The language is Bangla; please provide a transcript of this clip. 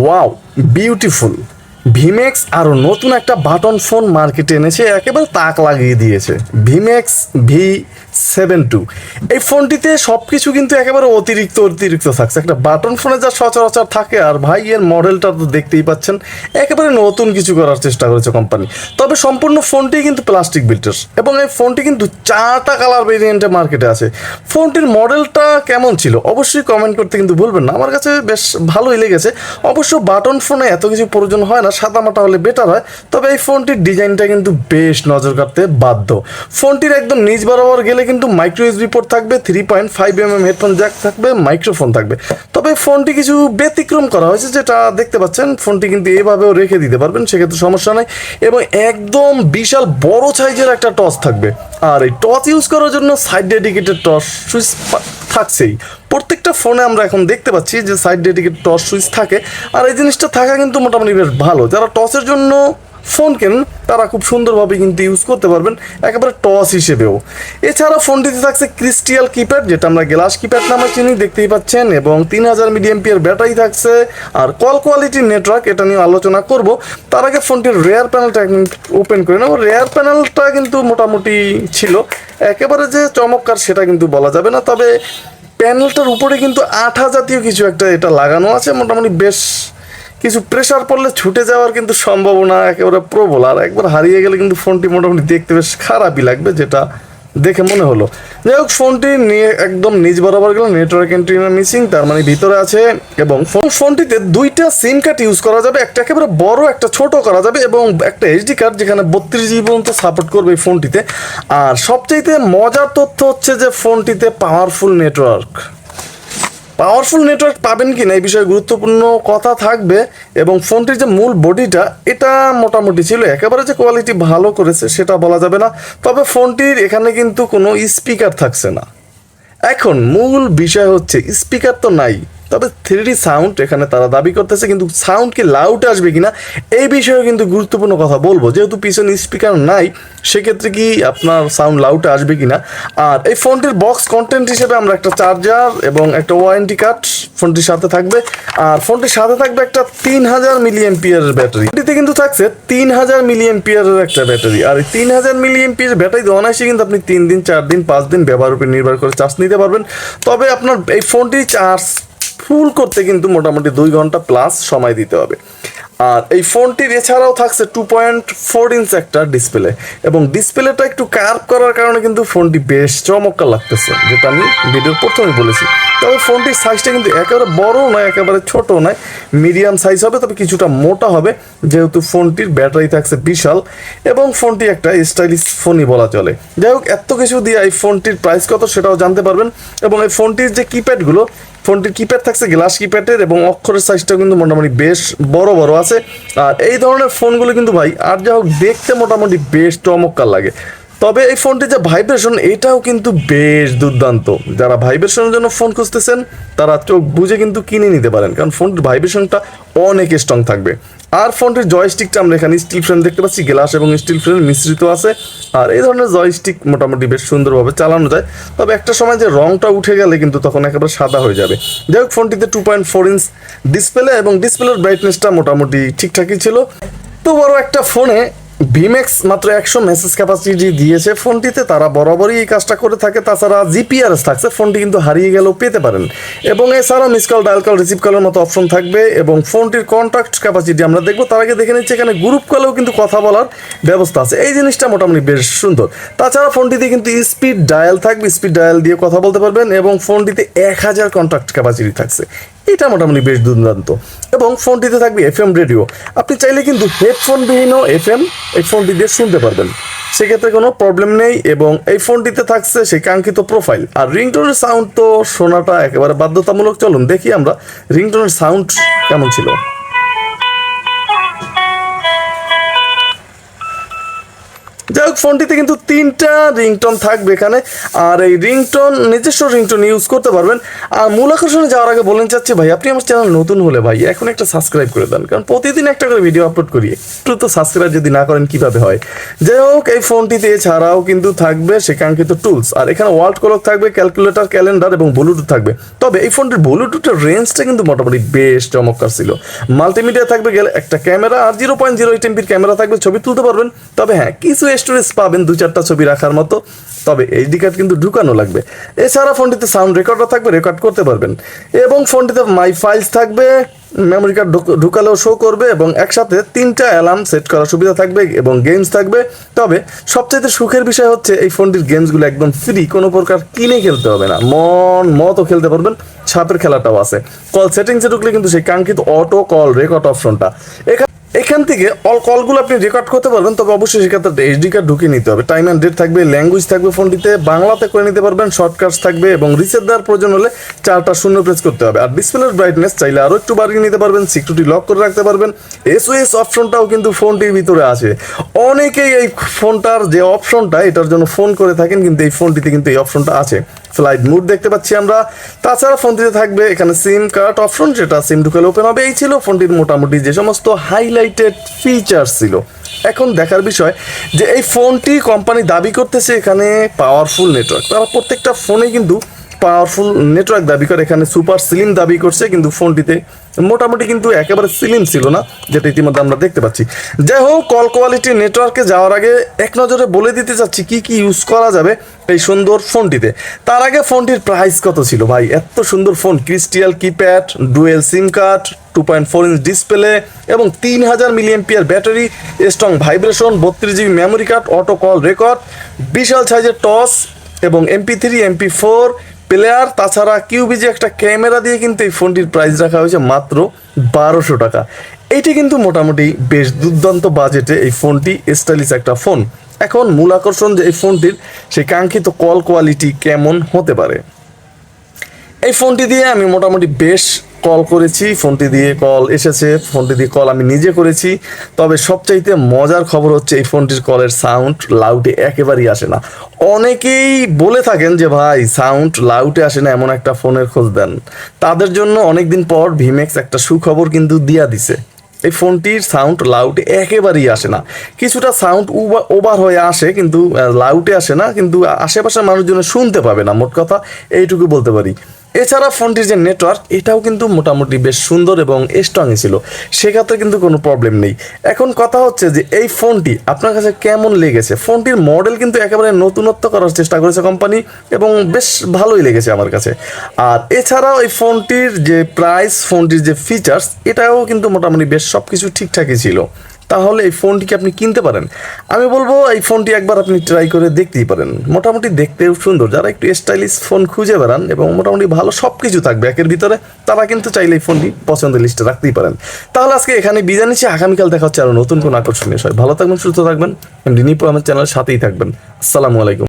ওয়াও বিউটিফুল ভিমেক্স আরও নতুন একটা বাটন ফোন মার্কেটে এনেছে, একেবারে তাক লাগিয়ে দিয়েছে। ভিমেক্স ভি সেভেন টু এই ফোনটিতে সব কিছু কিন্তু একেবারে অতিরিক্ত অতিরিক্ত থাকছে। একটা বাটন ফোনে যা সচরাচর থাকে, আর ভাই, এর মডেলটা তো দেখতেই পাচ্ছেন, একেবারে নতুন কিছু করার চেষ্টা করেছে কোম্পানি তবে সম্পূর্ণ ফোনটি কিন্তু প্লাস্টিক বিল্টার এবং এই ফোনটি কিন্তু চারটা কালার ভেরিয়েন্টে মার্কেটে আছে। ফোনটির মডেলটা কেমন ছিল? অবশ্যই কমেন্ট করতে কিন্তু ভুলবেন না। আমার কাছে বেশ ভালোই লেগেছে। অবশ্য বাটন ফোনে এত কিছু প্রয়োজন হয় না সাদামাটা হলে বেটার হয়। তবে এই ফোনটির ডিজাইনটা কিন্তু বেশ নজর কাটতে বাধ্য। ফোনটির একদম নিজ বরাবর গেলে কিন্তু মাইক্রো ইউএসবি পোর্ট থাকবে three point five m m headphone jack থাকবে মাইক্রোফোন থাকবে। তবে ফোনটি কিছু ব্যতিক্রম করা হয়েছে, যেটা দেখতে পাচ্ছেন ফোনটি কিন্তু এভাবেও রেখে দিতে পারবেন, সেক্ষেত্রে সমস্যা নাই। এবং একদম বিশাল বড় সাইজের একটা টস থাকবে। আর এই টস ইউজ করার জন্য সাইড ডেডিকেটেড টস সুইচ থাকছেই। প্রত্যেকটা ফোনে আমরা এখন দেখতে পাচ্ছি যে সাইড ডেডিকেট টস সুইচ থাকে। আর এই জিনিসটা থাকা কিন্তু মোটামুটি বেশ ভালো। যারা টসের জন্য ফোন কেনেন তারা খুব সুন্দরভাবে কিন্তু ইউজ করতে পারবেন একেবারে টস হিসেবেও। এছাড়া ফোনটিতে থাকছে ক্রিস্টিয়াল কিপ্যাড যেটা আমরা গ্লাস কিপ্যাড নামে চিনি, দেখতেই পাচ্ছেন, এবং তিন হাজার মিডিয়াম পিয়ার ব্যাটারি থাকছে, আর কল কোয়ালিটির নেটওয়ার্ক এটা নিয়ে আলোচনা করব। তার আগে ফোনটির রেয়ার প্যানেলটা ওপেন করে নেব। রেয়ার প্যানেলটা কিন্তু মোটামুটি ছিল। একেবারে যে চমৎকার সেটা কিন্তু বলা যাবে না, তবে প্যানেলটার উপরে কিন্তু আঠা জাতীয় কিছু একটা এটা লাগানো আছে, মোটামুটি বেশ কিছু প্রেশার পড়লে ছুটে যাওয়ার কিন্তু সম্ভাবনা একেবারে প্রবল। আর একবার হারিয়ে গেলে কিন্তু ফোনটি মোটামুটি দেখতে বেশ খারাপই লাগবে, যেটা দেখে মনে হলো। যাই হোক ফোনটি নিয়ে একদম নিজ বরাবর গেলে নেটওয়ার্ক এন্ট্রিনা মিসিং তার মানে ভিতরে আছে এবং ফোন ফোনটিতে দুইটা সিম কার্ড ইউজ করা যাবে, একটা একেবারে বড়, একটা ছোট করা যাবে এবং একটা এইচডি কার্ড যেখানে বত্রিশ জিবি পর্যন্ত সাপোর্ট করবে এই ফোনটিতে আর সবচাইতে মজার তথ্য হচ্ছে যে ফোনটিতে পাওয়ারফুল নেটওয়ার্ক পাওয়ারফুল নেটওয়ার্ক পাবেন কি না এই বিষয়ে গুরুত্বপূর্ণ কথা থাকবে এবং ফোনটির যে মূল বডিটা, এটা মোটামুটি ছিল একেবারে যে কোয়ালিটি ভালো করেছে সেটা বলা যাবে না। তবে ফোনটির এখানে কিন্তু কোনো স্পিকার থাকছে না। এখন মূল বিষয় হচ্ছে স্পিকার তো নাই। তবে থ্রি সাউন্ড এখানে তারা দাবি করতেছে, কিন্তু সাউন্ড কি লাউড আসবে কিনা, এই বিষয়ে কিন্তু গুরুত্বপূর্ণ কথা বলব। যেহেতু পিছনে স্পিকার নাই, সেক্ষেত্রে কি আপনার সাউন্ড লাউড আসবে কিনা? আর এই ফোনটির বক্স কন্টেন্ট হিসেবে আমরা একটা চার্জার এবং একটা ওয়ারেন্টি কার্ড ফোনটির সাথে থাকবে। আর ফোনটির সাথে থাকবে একটা তিন হাজার মিলিয়ন পিয়ারের ব্যাটারি এটিতে কিন্তু থাকছে তিন হাজার মিলিয়ন পিয়ারের একটা ব্যাটারি আর এই তিন হাজার মিলিয়ন পিয়ার ব্যাটারি অনায়াসে কিন্তু আপনি তিন দিন, চার দিন, পাঁচ দিন ব্যবহার উপর নির্ভর করে চার্জ নিতে পারবেন। তবে আপনার এই ফোনটি চার্জ ফুল করতে কিন্তু মোটামুটি দুই ঘণ্টা প্লাস সময় দিতে হবে। আর এই ফোনটির এছাড়াও থাকছে টু পয়েন্ট ফোর ইঞ্চ একটা ডিসপ্লে এবং ডিসপ্লেটা একটু কার্ভ করার কারণে কিন্তু ফোনটি বেশ চমৎকার লাগতেছে, যেটা আমি ভিডিওর প্রথমে বলেছি। তবে ফোনটির সাইজটা কিন্তু একেবারে বড় নয়, একেবারে ছোট নয় মিডিয়াম সাইজ হবে, তবে কিছুটা মোটা হবে, যেহেতু ফোনটির ব্যাটারি থাকছে বিশাল, এবং ফোনটি একটা স্টাইলিশ ফোনই বলা চলে। যাই হোক, এত কিছু দিয়ে এই ফোনটির প্রাইস কত সেটাও জানতে পারবেন। এবং এই ফোনটির যে কিপ্যাডগুলো ফোনটির কিপ্যাড থাকছে গ্লাস কিপ্যাডের এবং অক্ষরের সাইজটা কিন্তু মোটামুটি বেশ বড় বড় আছে। আর এই ধরনের ফোনগুলো কিন্তু ভাই, আর যা হোক দেখতে মোটামুটি বেশ চমৎকার লাগে। তবে এই ফোনটির যে ভাইব্রেশন এটাও কিন্তু বেশ দুর্দান্ত। যারা ভাইব্রেশনের জন্য ফোন খুঁজতেছেন, তারা চোখ বুঝে কিন্তু কিনে নিতে পারেন। কারণ ফোনটির ভাইব্রেশনটা অনেক স্ট্রং থাকবে। আর ফোনটির জয়স্টিকটা আমরা এখানে স্টিল ফ্রেম দেখতে পাচ্ছি গ্লাস এবং স্টিল ফ্রেম মিশ্রিত আছে। আর এই ধরনের জয়স্টিক মোটামুটি বেশ সুন্দরভাবে চালানো যায়। তবে একটা সময় যে রংটা উঠে গেলে কিন্তু তখন একেবারে সাদা হয়ে যাবে। যাই হোক ফোনটিতে two point four inch display এবং ডিসপ্লের ব্রাইটনেসটা মোটামুটি ঠিকঠাকই ছিল। তো বড় একটা ফোনে ভিমেক্স মাত্র একশো মেসেজ ক্যাপাসিটি দিয়েছে ফোনটিতে। তারা বরাবরই এই কাজটা করে থাকে। তাছাড়া জিপিআরএস থাকছে। ফোনটি কিন্তু হারিয়ে গেলেও পেতে পারেন। এবং এছাড়াও miss call dial call receive কলের মতো অপশন থাকবে এবং ফোনটির কন্ট্যাক্ট ক্যাপাসিটি আমরা দেখব। তার আগে দেখে নিচ্ছি এখানে গ্রুপ কলেও কিন্তু কথা বলার ব্যবস্থা আছে। এই জিনিসটা মোটামুটি বেশ সুন্দর। তাছাড়া ফোনটিতে কিন্তু স্পিড ডায়াল থাকবে। স্পিড ডায়াল দিয়ে কথা বলতে পারবেন এবং ফোনটিতে এক হাজার কন্ট্যাক্ট ক্যাপাসিটি থাকছে। এটা মোটামুটি বেশ দুর্দান্ত। এবং ফোনটিতে থাকবে এফ এম রেডিও। আপনি চাইলে কিন্তু হেডফোনবিহীনও এফ এম এই ফোনটি দিয়ে শুনতে পারবেন। সেক্ষেত্রে কোনো প্রবলেম নেই এবং এই ফোনটিতে থাকছে সেই কাঙ্ক্ষিত প্রোফাইল। আর রিংটোনের সাউন্ড তো শোনাটা একেবারে বাধ্যতামূলক। চলুন দেখি আমরা রিংটোনের সাউন্ড কেমন ছিল। যাই হোক, ফোনটিতে কিন্তু তিনটা রিংটোন থাকবে এখানে। আর এই রিংটোন, নিজস্ব রিংটোন ইউজ করতে পারবেন। আর মূল আকর্ষণে যাওয়ার আগে বলেন চাচ্ছি, ভাই, আপনি আমার চ্যানেল নতুন হলে, ভাই, এখন একটা সাবস্ক্রাইব করে দেন। কারণ প্রতিদিন একটা করে ভিডিও আপলোড করি। একটু তো সাবস্ক্রাইব যদি না করেন, কীভাবে হয়? যাই হোক, এই ফোনটিতে এছাড়াও কিন্তু থাকবে সেকাঙ্ক্ষিত টুলস আর এখানে ওয়ার্ল্ড ক্লক থাকবে ক্যালকুলেটর ক্যালেন্ডার এবং ব্লুটুথ থাকবে। তবে এই ফোনটির ব্লুটুথের রেঞ্জটা কিন্তু মোটামুটি বেশ চমৎকার ছিল। মাল্টিমিডিয়া থাকবে গেলে একটা ক্যামেরা আর জিরো পয়েন্ট জিরো এইট এমপির ক্যামেরা থাকবে ছবি তুলতে পারবেন। তবে হ্যাঁ কিছু স্টোরেজ পাবেন দু চারটা ছবি রাখার মতো। তবে এইচডি কার্ড কিন্তু ঢুকানো লাগবে। এছাড়া ফোনটিতে সাউন্ড রেকর্ডার থাকবে, রেকর্ড করতে পারবেন। এবং ফোনটিতে মাই ফাইলস থাকবে, মেমোরি কার্ড ঢুকালেও শো করবে এবং একসাথে তিনটা অ্যালার্ম সেট করার সুবিধা থাকবে এবং গেমস থাকবে। তবে সবচাইতে সুখের বিষয় হচ্ছে এই ফোনটির গেমসগুলো একদম ফ্রি কোনো প্রকার কিনে খেলতে হবে না। মন মতো খেলতে পারবেন, ছাপের খেলাটাও আছে। কল সেটিংসে ঢুকলে কিন্তু সেই কাঙ্ক্ষিত অটো কল রেকর্ড অপশনটা এখানে এখান থেকে অল কলগুলো আপনি রেকর্ড করতে পারবেন, তবে অবশ্যই সেক্ষেত্রে এইচডি কার্ড ঢুকিয়ে নিতে হবে। টাইম অ্যান্ড ডেট থাকবে ল্যাঙ্গুয়েজ থাকবে ফোনটিতে বাংলাতে করে নিতে পারবেন শর্টকাটস থাকবে এবং রিসেট দেওয়ার প্রয়োজন হলে চারটা শূন্য প্রেস করতে হবে। আর ডিসপ্লের ব্রাইটনেস চাইলে আরও একটু বাড়িয়ে নিতে পারবেন সিকিউরিটি লক করে রাখতে পারবেন। এসওএস অপশনটাও কিন্তু ফোনটির ভিতরে আছে। অনেকেই এই ফোনটার যে অপশনটা এটার জন্য ফোন করে থাকেন, কিন্তু এই ফোনটিতে কিন্তু এই অপশনটা আছে। ফ্লাইট মুড দেখতে পাচ্ছি আমরা। তাছাড়া ফোনটিতে থাকবে এখানে সিম কার্ড অপশন যেটা সিম ঢুকালে ওপেন হবে। এই ছিল ফোনটির মোটামুটি যে সমস্ত হাইলাইটেড ফিচার ছিল। এখন দেখার বিষয় যে এই ফোনটি কোম্পানি দাবি করতেছে এখানে পাওয়ারফুল নেটওয়ার্ক তারা প্রত্যেকটা ফোনে কিন্তু পাওয়ারফুল নেটওয়ার্ক দাবি করে। এখানে সুপার স্লিম দাবি করছে, কিন্তু ফোনটিতে মোটামুটি কিন্তু একেবারে স্লিম ছিল না, যেটা ইতিমধ্যে আমরা দেখতে পাচ্ছি। যাই হোক কল কোয়ালিটি নেটওয়ার্কে যাওয়ার আগে এক নজরে বলে দিতে চাচ্ছি, কি কি ইউজ করা যাবে এই সুন্দর ফোনটিতে। তার আগে ফোনটির প্রাইস কত ছিল ভাই? এত সুন্দর phone crystal keypad dual SIM card two point four inch display এবং তিন হাজার milliampere battery strong vibration বত্রিশ GB memory card auto call record বিশাল সাইজের টস এবং MP three MP four player, তাছাড়া কিউবিজি একটা ক্যামেরা দিয়ে কিন্তু এই ফোনটির প্রাইস রাখা হয়েছে মাত্র বারোশো টাকা। এটি কিন্তু মোটামুটি বেশ দুর্দান্ত বাজেটে এই ফোনটি স্টাইলিশ একটা ফোন এখন মূল আকর্ষণ যে এই ফোনটির সেই কাঙ্ক্ষিত কল কোয়ালিটি কেমন হতে পারে? এই ফোনটি দিয়ে আমি মোটামুটি বেশ কল করেছি। ফোনটি দিয়ে কল এসেছে, ফোনটি দিয়ে কল আমি নিজে করেছি। তবে সবচাইতে মজার খবর হচ্ছে এই ফোনটির কলের সাউন্ড লাউডে একেবারেই আসে না। অনেকেই বলে থাকেন যে, ভাই সাউন্ড লাউডে আসে না, এমন একটা ফোনের খোঁজ দেন। তাদের জন্য অনেকদিন পর ভিমেক্স একটা সুখবর কিন্তু দিয়া দিছে। এই ফোনটির সাউন্ড লাউড একেবারেই আসে না। কিছুটা সাউন্ড ওভার হয়ে আসে, কিন্তু লাউডে আসে না, কিন্তু আশেপাশের মানুষজন শুনতে পাবে না। মোট কথা, এইটুকু বলতে পারি। এছাড়া ফোনটির যে নেটওয়ার্ক, এটাও কিন্তু মোটামুটি বেশ সুন্দর এবং স্ট্রংই ছিল। সেক্ষেত্রে কিন্তু কোনো প্রবলেম নেই। এখন কথা হচ্ছে যে, এই ফোনটি আপনার কাছে কেমন লেগেছে? ফোনটির মডেল কিন্তু একেবারে নতুনত্ব করার চেষ্টা করেছে কোম্পানি এবং বেশ ভালোই লেগেছে আমার কাছে। আর এছাড়াও এই ফোনটির যে প্রাইস ফোনটির যে ফিচার্স এটাও কিন্তু মোটামুটি বেশ সব কিছু ঠিকঠাকই ছিল। তাহলে এই ফোনটিকে আপনি কিনতে পারেন। আমি বলব, এই ফোনটি একবার আপনি ট্রাই করে দেখতেই পারেন। মোটামুটি দেখতেও সুন্দর। যারা একটু স্টাইলিশ ফোন খুঁজে বেড়ান এবং মোটামুটি ভালো সব কিছু থাকবে একের ভিতরে, তারা কিন্তু চাইলে এই ফোনটি পছন্দের লিস্টে রাখতেই পারেন। তাহলে আজকে এখানে বিদায় নিচ্ছি। আগামীকাল দেখা হচ্ছে আরও নতুন কোনো আকর্ষণীয় বিষয়। ভালো থাকবেন, সুস্থ থাকবেন। এমনি নিপু আমার চ্যানেলের সাথেই থাকবেন। আসসালামু আলাইকুম।